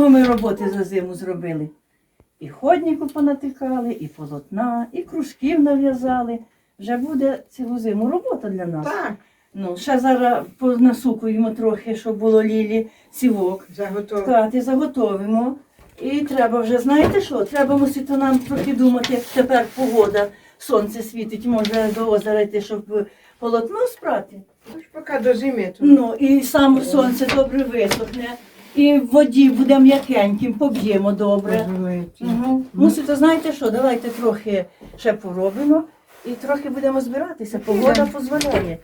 Много ми роботи за зиму зробили. І ходніку понатикали, і полотна, і кружків нав'язали. Вже буде цілу зиму робота для нас. Так, Ну, ще зараз понасукуємо трохи, щоб було лілі сівок. заготовлено. Ткати заготовимо. І треба вже, знаєте що? Треба мусити нам трохи думати, як тепер погода. Сонце світить, може до озера йти, щоб полотно спрати. Тож поки до зими. Ну і саме сонце добре висохне. І в воді буде м'якеньким, поб'ємо добре. Угу. Мусите, знаєте що, давайте трохи ще поробимо і трохи будемо збиратися. Погода дозволяє.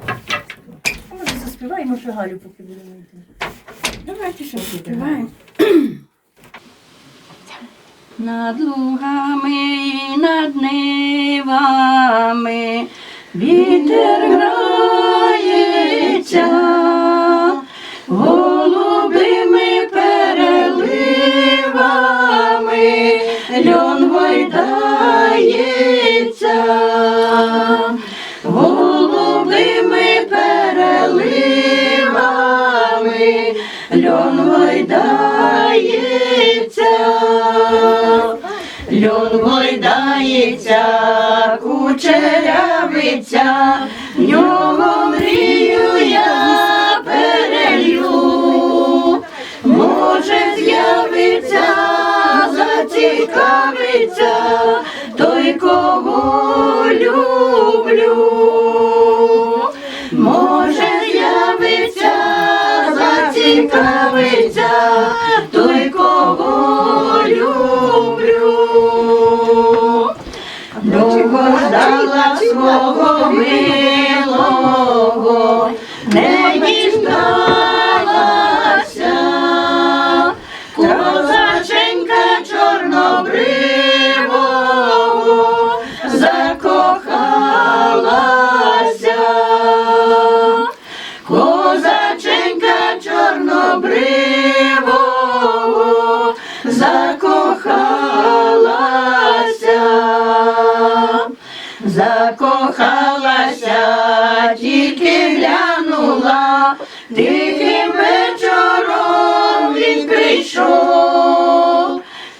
Може, заспіваємо ще Галю, поки будемо йти. Давайте ще співаємо. Над лугами і над нивами вітер грається, льон гойдається. Льон гойдається, кучерявиця, нього мрію я перелью. Може з'явиться, зацікавиться той, кого люблю. Зацікавиться той, кого люблю. Довго ждала свого милого,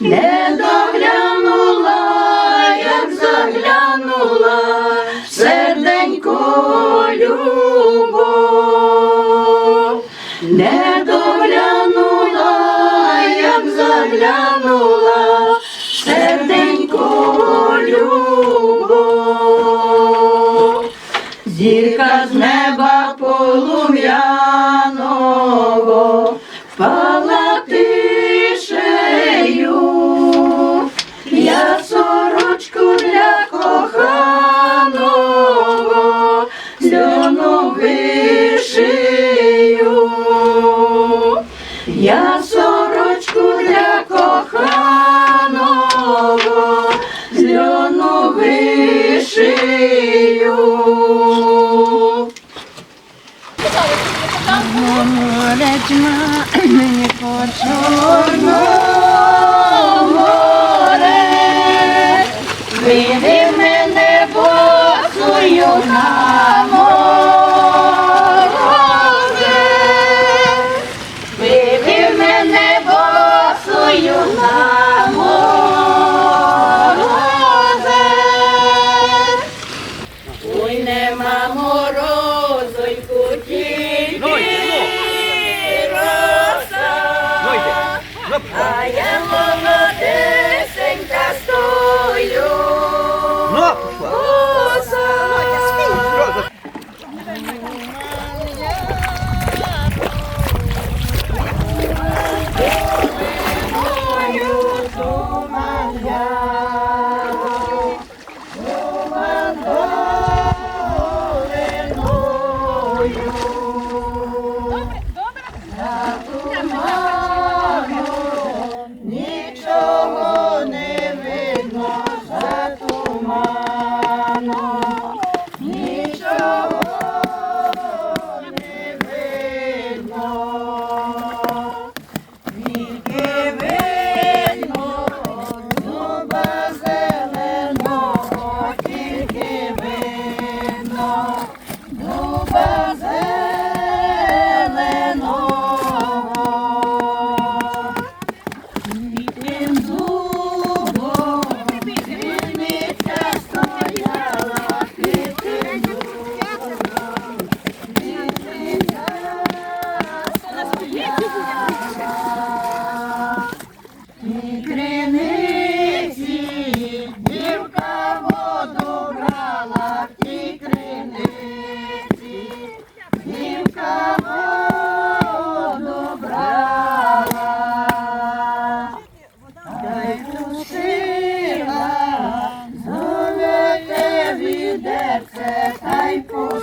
не доглянула, як заглянула, серденько любов, не доглянула, як заглянула, Говорить не по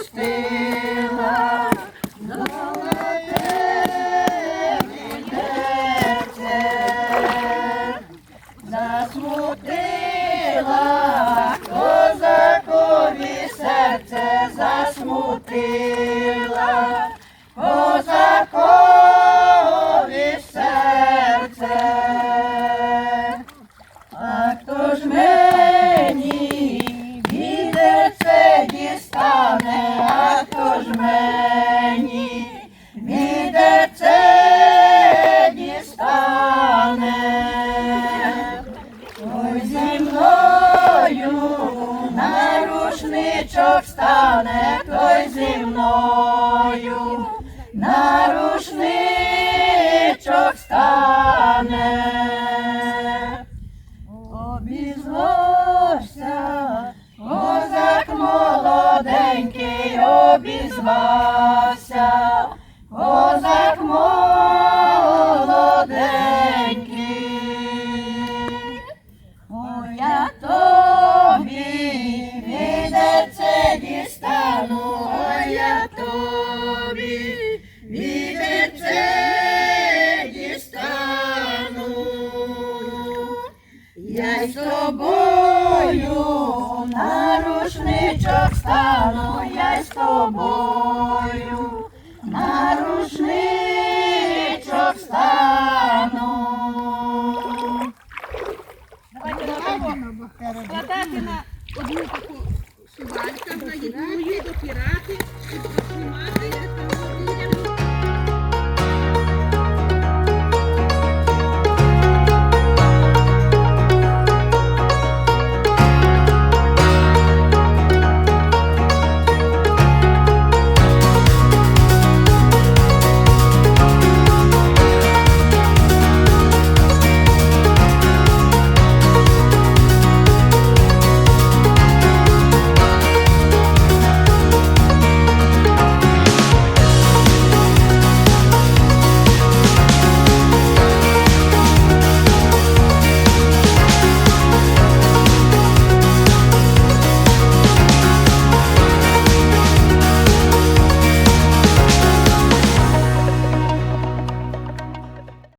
пустила золоте вінце, засмутила козакові серце засмутила. На відерце дістану. Я з тобою на рушничок стану, я з тобою на рушничок